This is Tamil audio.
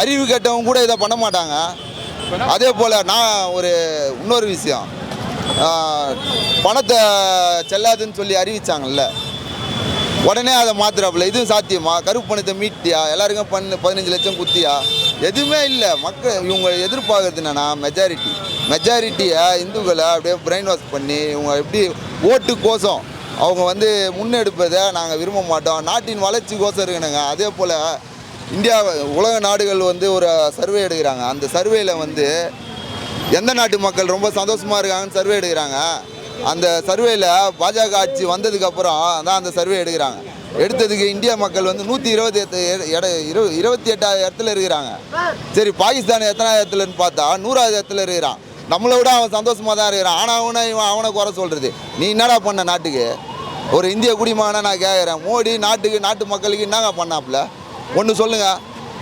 அறிவு கெட்டவங்க கூட இதை பண்ண மாட்டாங்க. அதே போல் நான் ஒரு இன்னொரு விஷயம். பணத்தை செல்லாதுன்னு சொல்லி அறிவிச்சாங்கல்ல. உடனே அதை மாத்துறாப்புல இதுவும் சாத்தியமா? கருப்பு பணத்தை மீட்டியா? எல்லாருக்கும் பண்ணு பதினஞ்சு லட்சம் குத்தியா? எதுவுமே இல்லை. மக்கள் இவங்க எதிர்பார்க்கறது என்னன்னா மெஜாரிட்டி மெஜாரிட்டியை இந்துக்களை அப்படியே பிரெயின் வாஷ் பண்ணி இவங்க எப்படி ஓட்டு கோசம் அவங்க வந்து முன்னெடுப்பதை நாங்கள் விரும்ப மாட்டோம். நாட்டின் வளர்ச்சி கோசம் இருக்கணுங்க அதே போல் இந்தியா உலக நாடுகள் வந்து ஒரு சர்வே எடுக்கிறாங்க. அந்த சர்வேயில் வந்து எந்த நாட்டு மக்கள் ரொம்ப சந்தோஷமாக இருக்காங்கன்னு சர்வே எடுக்கிறாங்க. அந்த சர்வேல பாஜக ஆட்சி வந்ததுக்கு அப்புறம் தான் அந்த சர்வே எடுக்கிறாங்க. எடுத்ததுக்கு இந்திய மக்கள் வந்து நூற்றி இருபத்தி எட்டு இட இரு இருபத்தி எட்டாவது இடத்துல இருக்கிறாங்க. சரி பாகிஸ்தான் எத்தனாவது இடத்துலன்னு பார்த்தா நூறாவது இடத்துல இருக்கிறான். நம்மளை விட அவன் சந்தோஷமாக தான் இருக்கிறான். ஆனால் அவனை இவன் அவனை குறை சொல்கிறது நீ என்னடா பண்ண நாட்டுக்கு? ஒரு இந்திய குடிமகனை நான் கேட்குறேன் மோடி நாட்டுக்கு நாட்டு மக்களுக்கு என்னங்க பண்ணாப்புல? ஒன்று சொல்லுங்கள்